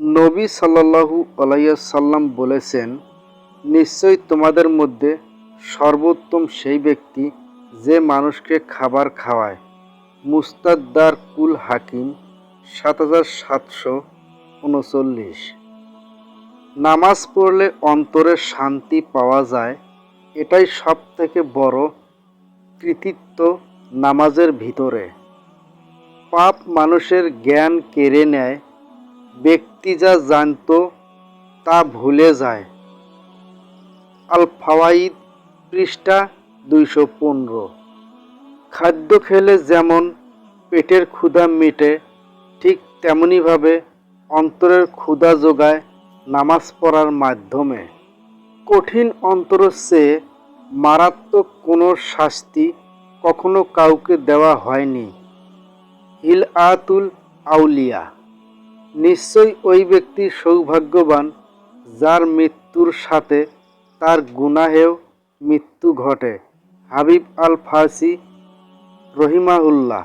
নবী সাল্লাল্লাহু আলাইসাল্লাম বলেছেন, নিশ্চয়ই তোমাদের মধ্যে সর্বোত্তম সেই ব্যক্তি যে মানুষকে খাবার খাওয়ায়। মুস্তাদ্দার কুল হাকিম সাত হাজার সাতশো উনচল্লিশ। নামাজ পড়লে অন্তরে শান্তি পাওয়া যায়, এটাই সব থেকে বড় কৃতিত্ব নামাজের ভিতরে। পাপ মানুষের জ্ঞান কেড়ে নেয় ব্যক্তি যা জানত, তা ভুলে যায়। আল ফাওয়াইদ পৃষ্ঠা দুইশো পনেরো। খাদ্য খেলে যেমন পেটের ক্ষুধা মেটে, ঠিক তেমনিভাবে অন্তরের ক্ষুধা যোগায় নামাজ পড়ার মাধ্যমে। কঠিন অন্তর চেয়ে মারাত্মক কোনো শাস্তি কখনো কাউকে দেওয়া হয়নি। হিল আতুল আউলিয়া নিশ্চয়ই ওই ব্যক্তি সৌভাগ্যবান যার মৃত্যুর সাথে তার গুনাহেও মৃত্যু ঘটে। হাবিব আল ফাসি রহিমাহুল্লাহ।